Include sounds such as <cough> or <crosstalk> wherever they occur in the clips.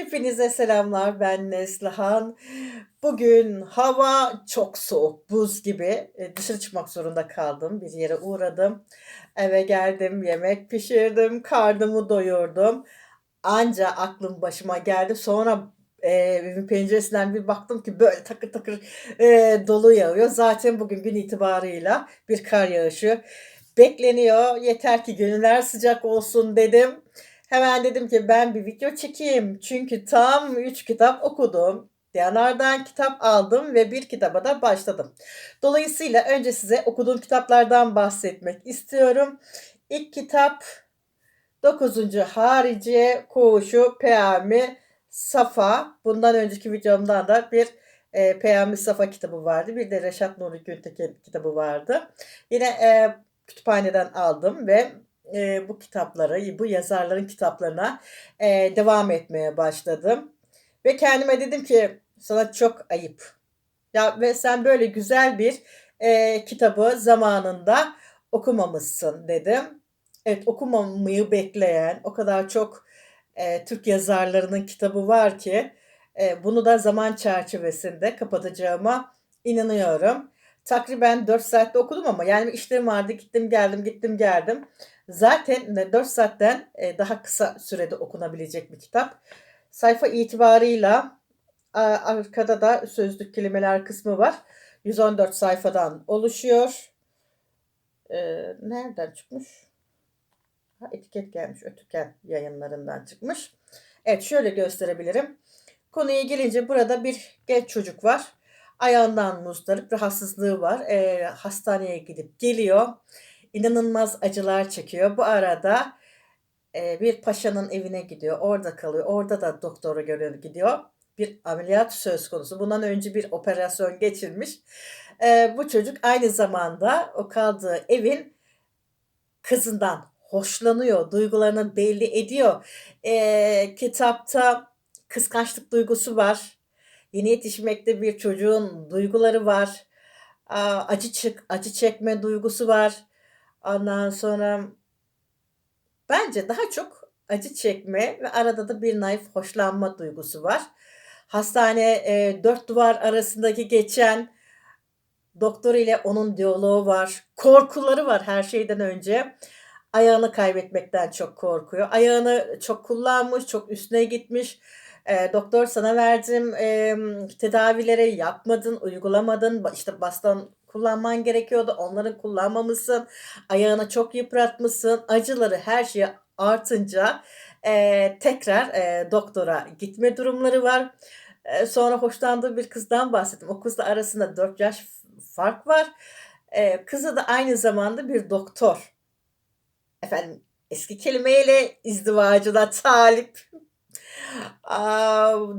Hepinize selamlar. Ben Neslihan. Bugün hava çok soğuk, buz gibi. E, dışarı çıkmak zorunda kaldım. Bir yere uğradım. Eve geldim, yemek pişirdim, karnımı doyurdum. Anca aklım başıma geldi. Sonra e, evimin penceresinden bir baktım ki böyle takır takır e, dolu yağıyor. Zaten bugün gün itibarıyla bir kar yağışı bekleniyor. Yeter ki gönüller sıcak olsun dedim. Hemen dedim ki ben bir video çekeyim. Çünkü tam 3 kitap okudum. Diyanar'dan kitap aldım ve bir kitaba da başladım. Dolayısıyla önce size okuduğum kitaplardan bahsetmek istiyorum. İlk kitap 9. Harici Koğuşu Peyami Safa. Bundan önceki videomdan da bir e, Peyami Safa kitabı vardı. Bir de Reşat Nuri Güntekin kitabı vardı. Yine e, kütüphaneden aldım ve e, bu kitapları, bu yazarların kitaplarına e, devam etmeye başladım. Ve kendime dedim ki sana çok ayıp. Ya ve sen böyle güzel bir e, kitabı zamanında okumamışsın dedim. Evet okumamayı bekleyen o kadar çok e, Türk yazarlarının kitabı var ki e, bunu da zaman çerçevesinde kapatacağıma inanıyorum. Takriben 4 saatte okudum ama yani işlerim vardı gittim geldim gittim geldim. Zaten 4 saatten e, daha kısa sürede okunabilecek bir kitap. Sayfa itibarıyla arkada da sözlük kelimeler kısmı var. 114 sayfadan oluşuyor. Ee, nereden çıkmış? Etiket gelmiş. Ötüken yayınlarından çıkmış. Evet şöyle gösterebilirim. Konuya gelince burada bir genç çocuk var. Ayağından muzdarip rahatsızlığı var. E, hastaneye gidip geliyor inanılmaz acılar çekiyor. Bu arada e, bir paşanın evine gidiyor. Orada kalıyor. Orada da doktora göre gidiyor. Bir ameliyat söz konusu. Bundan önce bir operasyon geçirmiş. E, bu çocuk aynı zamanda o kaldığı evin kızından hoşlanıyor. Duygularını belli ediyor. E, kitapta kıskançlık duygusu var. Yeni yetişmekte bir çocuğun duyguları var. Acı çık, acı çekme duygusu var. Ondan sonra bence daha çok acı çekme ve arada da bir naif hoşlanma duygusu var. Hastane e, dört duvar arasındaki geçen doktor ile onun diyaloğu var. Korkuları var her şeyden önce. Ayağını kaybetmekten çok korkuyor. Ayağını çok kullanmış, çok üstüne gitmiş. E, doktor sana verdim e, tedavileri yapmadın, uygulamadın. İşte baston kullanman gerekiyordu. Onların kullanmamışsın. Ayağını çok yıpratmışsın. Acıları her şeyi artınca e, tekrar e, doktora gitme durumları var. E, sonra hoşlandığı bir kızdan bahsettim. O kızla arasında 4 yaş fark var. E, kızı da aynı zamanda bir doktor. Efendim eski kelimeyle izdivacına talip.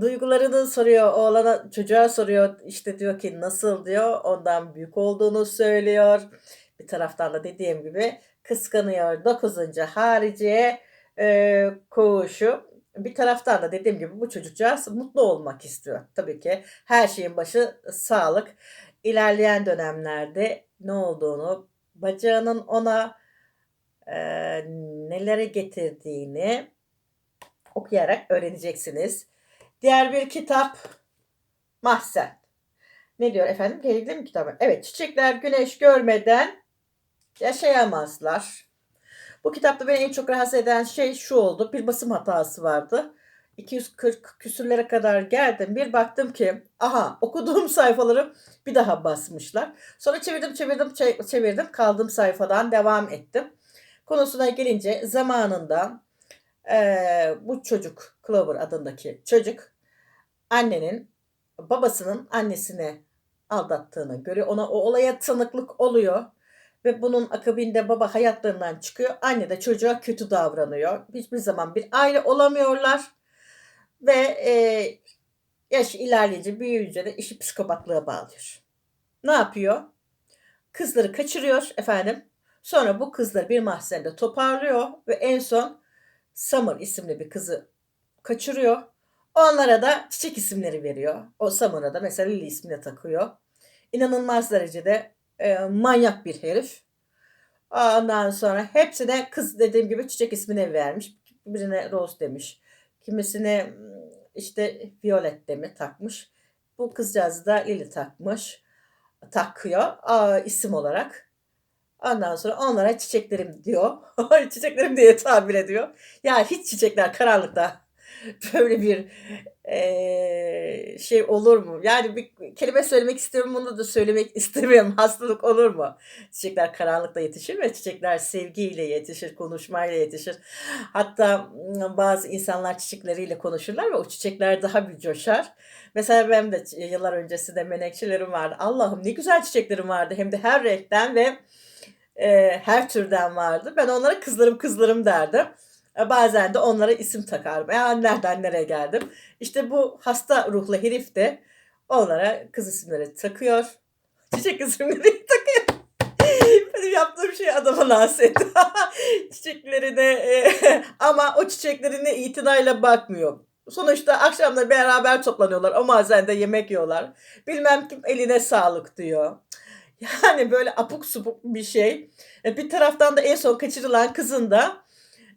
Duygularını soruyor oğlana çocuğa soruyor işte diyor ki nasıl diyor ondan büyük olduğunu söylüyor. Bir taraftan da dediğim gibi kıskanıyor 9. hariciye e, koğuşu. Bir taraftan da dediğim gibi bu çocukcağız mutlu olmak istiyor. Tabii ki her şeyin başı sağlık. İlerleyen dönemlerde ne olduğunu, bacağının ona e, nelere getirdiğini okuyarak öğreneceksiniz. Diğer bir kitap Mahzen. Ne diyor efendim? Gerekli mi kitabı? Evet, çiçekler güneş görmeden yaşayamazlar. Bu kitapta beni en çok rahatsız eden şey şu oldu. Bir basım hatası vardı. 240 küsürlere kadar geldim. Bir baktım ki aha okuduğum <laughs> sayfaları bir daha basmışlar. Sonra çevirdim çevirdim çevirdim kaldığım sayfadan devam ettim. Konusuna gelince zamanında ee, bu çocuk Clover adındaki çocuk annenin babasının annesini aldattığını görüyor. Ona o olaya tanıklık oluyor. Ve bunun akabinde baba hayatlarından çıkıyor. Anne de çocuğa kötü davranıyor. Hiçbir zaman bir aile olamıyorlar. Ve e, yaş ilerleyince büyüyünce de işi psikopatlığa bağlıyor. Ne yapıyor? Kızları kaçırıyor efendim. Sonra bu kızları bir mahzende toparlıyor ve en son Summer isimli bir kızı kaçırıyor. Onlara da çiçek isimleri veriyor. O Summer'a da mesela Lily ismini takıyor. İnanılmaz derecede e, manyak bir herif. Ondan sonra hepsine kız dediğim gibi çiçek ismini vermiş. Birine Rose demiş. Kimisine işte Violet mi takmış. Bu kızcağız da Lily takmış. Takıyor aa, isim olarak. Ondan sonra onlara çiçeklerim diyor. <laughs> çiçeklerim diye tabir ediyor. Ya hiç çiçekler karanlıkta <laughs> böyle bir eee, şey olur mu? Yani bir kelime söylemek istiyorum bunu da söylemek <laughs> istemiyorum. Hastalık olur mu? Çiçekler karanlıkta yetişir ve çiçekler sevgiyle yetişir, konuşmayla yetişir. Hatta bazı insanlar çiçekleriyle konuşurlar ve o çiçekler daha bir coşar. Mesela benim de yıllar öncesinde menekşelerim vardı. Allah'ım ne güzel çiçeklerim vardı. Hem de her renkten ve eee, her türden vardı. Ben onlara kızlarım kızlarım derdim. E, Bazen de onlara isim takarım. Ya nereden nereye geldim? İşte bu hasta ruhlu herif de onlara kız isimleri takıyor. <laughs> Çiçek isimleri <laughs> takıyor. Benim yaptığım şey adama naset. <laughs> Çiçeklerine e, ama o çiçeklerine itinayla bakmıyor. Sonuçta akşamları beraber toplanıyorlar. O bazen de yemek yiyorlar. Bilmem kim eline sağlık diyor. Yani böyle apuk supuk bir şey. E, Bir taraftan da en son kaçırılan kızın da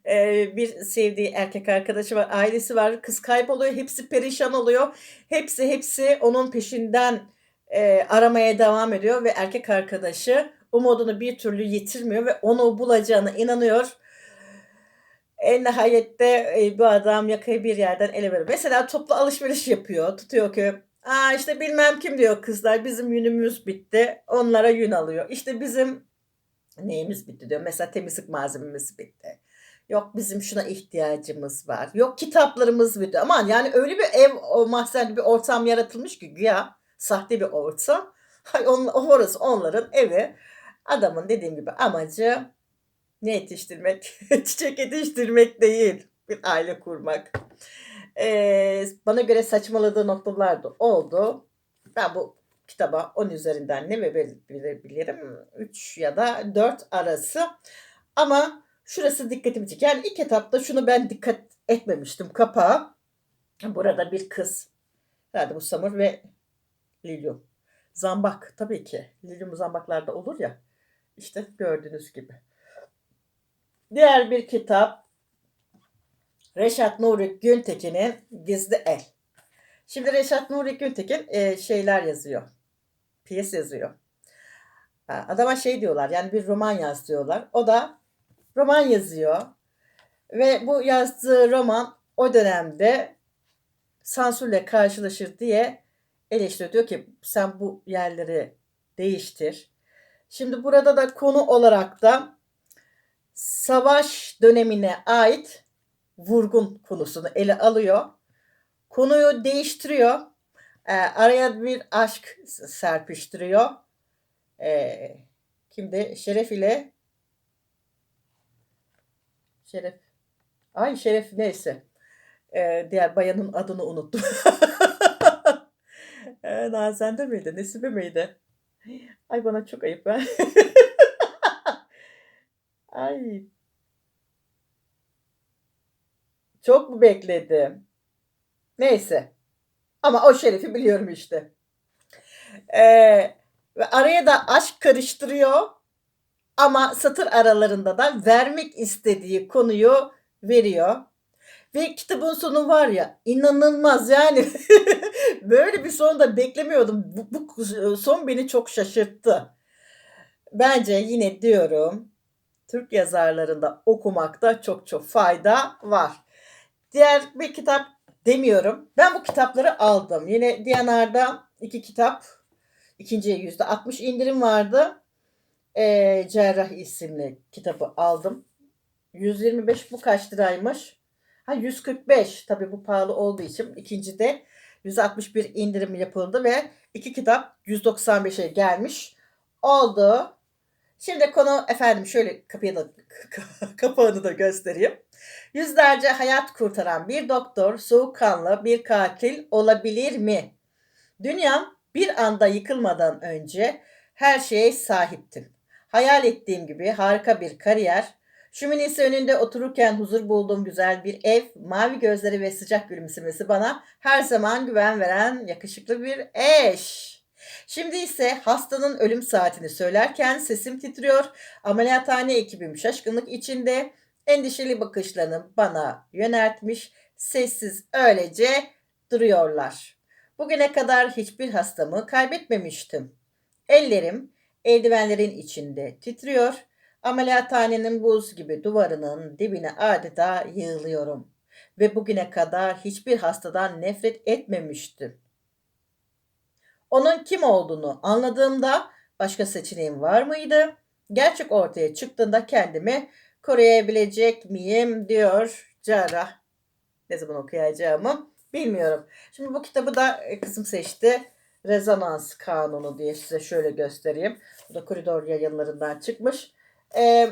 e, bir sevdiği erkek arkadaşı var, ailesi var. Kız kayboluyor, hepsi perişan oluyor. Hepsi hepsi onun peşinden e, aramaya devam ediyor ve erkek arkadaşı umudunu bir türlü yitirmiyor ve onu bulacağına inanıyor. En nihayette bu adam yakayı bir yerden ele veriyor. Mesela toplu alışveriş yapıyor. Tutuyor ki Aa işte bilmem kim diyor kızlar bizim yünümüz bitti. Onlara yün alıyor. İşte bizim neyimiz bitti diyor. Mesela temizlik malzememiz bitti. Yok bizim şuna ihtiyacımız var. Yok kitaplarımız bitti. Aman yani öyle bir ev o mahzen bir ortam yaratılmış ki güya sahte bir ortam. <laughs> Hay on, orası onların evi. Adamın dediğim gibi amacı ne yetiştirmek? <laughs> Çiçek yetiştirmek değil. Bir aile kurmak. Ee, bana göre saçmaladığı noktalar da oldu. Ben bu kitaba 10 üzerinden ne verebilirim? 3 ya da 4 arası. Ama şurası dikkatimi çekiyor. Yani ilk etapta şunu ben dikkat etmemiştim. Kapağı. Burada bir kız. Herhalde bu Samur ve Lilium. Zambak tabii ki. Lilium zambaklarda olur ya. İşte gördüğünüz gibi. Diğer bir kitap Reşat Nuri Güntekin'in Gizli El. Şimdi Reşat Nuri Güntekin e, şeyler yazıyor. Piyes yazıyor. Adama şey diyorlar yani bir roman yaz diyorlar. O da roman yazıyor. Ve bu yazdığı roman o dönemde sansürle karşılaşır diye eleştiriyor. Diyor ki sen bu yerleri değiştir. Şimdi burada da konu olarak da savaş dönemine ait vurgun konusunu ele alıyor. Konuyu değiştiriyor. Ee, araya bir aşk serpiştiriyor. Ee, kimde? Şeref ile Şeref. Ay Şeref neyse. Ee, diğer bayanın adını unuttum. <laughs> ee, Nazende miydi? Nesibe miydi? Ay bana çok ayıp ben. <laughs> Ay çok mu bekledim? Neyse. Ama o şerefi biliyorum işte. Ee, ve araya da aşk karıştırıyor. Ama satır aralarında da vermek istediği konuyu veriyor. Ve kitabın sonu var ya inanılmaz yani. <laughs> Böyle bir son da beklemiyordum. Bu, bu son beni çok şaşırttı. Bence yine diyorum Türk yazarlarında okumakta çok çok fayda var. Diğer bir kitap demiyorum. Ben bu kitapları aldım. Yine Diyanar'da iki kitap. ikinciye yüzde 60 indirim vardı. Ee, Cerrah isimli kitabı aldım. 125 bu kaç liraymış? Ha 145 tabii bu pahalı olduğu için ikinci de 161 indirim yapıldı ve iki kitap 195'e gelmiş oldu. Şimdi konu efendim şöyle kapıyı da <laughs> kapağını da göstereyim. Yüzlerce hayat kurtaran bir doktor soğukkanlı bir katil olabilir mi? Dünya bir anda yıkılmadan önce her şeye sahiptim. Hayal ettiğim gibi harika bir kariyer, şöminesi önünde otururken huzur bulduğum güzel bir ev, mavi gözleri ve sıcak gülümsemesi bana her zaman güven veren yakışıklı bir eş. Şimdi ise hastanın ölüm saatini söylerken sesim titriyor. Ameliyathane ekibim şaşkınlık içinde endişeli bakışlarını bana yöneltmiş. Sessiz öylece duruyorlar. Bugüne kadar hiçbir hastamı kaybetmemiştim. Ellerim eldivenlerin içinde titriyor. Ameliyathanenin buz gibi duvarının dibine adeta yığılıyorum. Ve bugüne kadar hiçbir hastadan nefret etmemiştim. Onun kim olduğunu anladığımda başka seçeneğim var mıydı? Gerçek ortaya çıktığında kendimi koruyabilecek miyim diyor cerrah. Ne zaman okuyacağımı bilmiyorum. Şimdi bu kitabı da e, kızım seçti. Rezonans Kanunu diye size şöyle göstereyim. Bu da koridor yayınlarından çıkmış. Ee,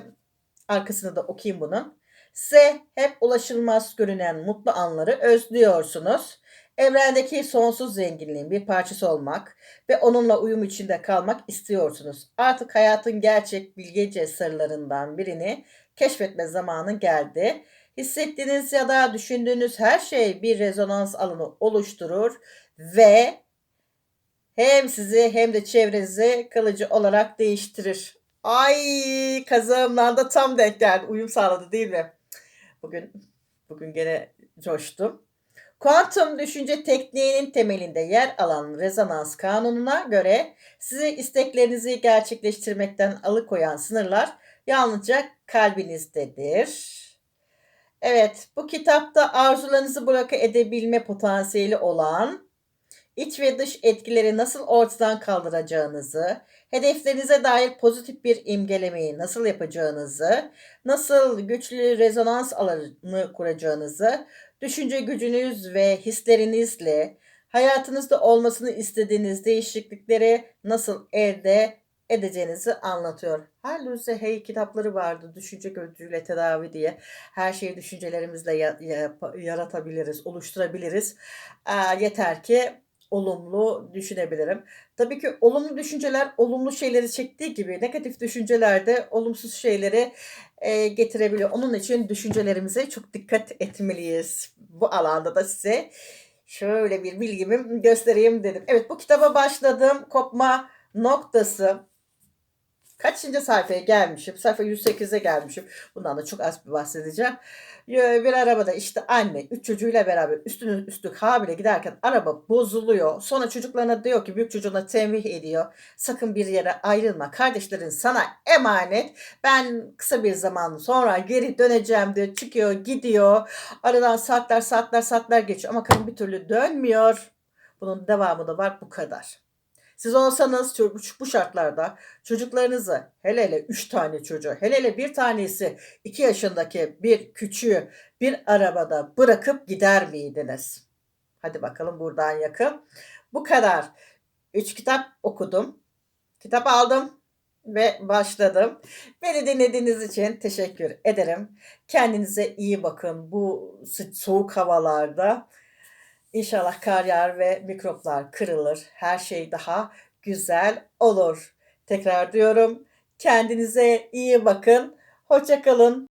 arkasını da okuyayım bunun. Size hep ulaşılmaz görünen mutlu anları özlüyorsunuz. Evrendeki sonsuz zenginliğin bir parçası olmak ve onunla uyum içinde kalmak istiyorsunuz. Artık hayatın gerçek bilgece sırlarından birini keşfetme zamanı geldi. Hissettiğiniz ya da düşündüğünüz her şey bir rezonans alanı oluşturur ve hem sizi hem de çevrenizi kalıcı olarak değiştirir. Ay kazağımdan da tam denk geldi. Uyum sağladı değil mi? Bugün bugün gene coştum. Kuantum düşünce tekniğinin temelinde yer alan rezonans kanununa göre sizi isteklerinizi gerçekleştirmekten alıkoyan sınırlar yalnızca kalbinizdedir. Evet, bu kitapta arzularınızı bloke edebilme potansiyeli olan iç ve dış etkileri nasıl ortadan kaldıracağınızı, hedeflerinize dair pozitif bir imgelemeyi nasıl yapacağınızı, nasıl güçlü rezonans alanı kuracağınızı, düşünce gücünüz ve hislerinizle hayatınızda olmasını istediğiniz değişiklikleri nasıl elde edeceğinizi anlatıyor. Halbuki hey kitapları vardı düşünce gözüyle tedavi diye. Her şeyi düşüncelerimizle ya- ya- yaratabiliriz, oluşturabiliriz. Yeter ki olumlu düşünebilirim. Tabii ki olumlu düşünceler olumlu şeyleri çektiği gibi negatif düşünceler de olumsuz şeyleri e, getirebiliyor. Onun için düşüncelerimize çok dikkat etmeliyiz. Bu alanda da size şöyle bir bilgimi göstereyim dedim. Evet bu kitaba başladım. Kopma noktası Kaçıncı sayfaya gelmişim? Sayfa 108'e gelmişim. Bundan da çok az bir bahsedeceğim. Bir arabada işte anne üç çocuğuyla beraber üstünü üstlük habire giderken araba bozuluyor. Sonra çocuklarına diyor ki büyük çocuğuna tembih ediyor. Sakın bir yere ayrılma. Kardeşlerin sana emanet. Ben kısa bir zaman sonra geri döneceğim diyor. Çıkıyor gidiyor. Aradan saatler saatler saatler geçiyor ama kadın bir türlü dönmüyor. Bunun devamı da var bu kadar. Siz olsanız bu şartlarda çocuklarınızı hele hele 3 tane çocuğu hele hele bir tanesi 2 yaşındaki bir küçüğü bir arabada bırakıp gider miydiniz? Hadi bakalım buradan yakın. Bu kadar. 3 kitap okudum. Kitap aldım ve başladım. Beni dinlediğiniz için teşekkür ederim. Kendinize iyi bakın bu soğuk havalarda. İnşallah kar yağar ve mikroplar kırılır. Her şey daha güzel olur. Tekrar diyorum. Kendinize iyi bakın. Hoşça kalın.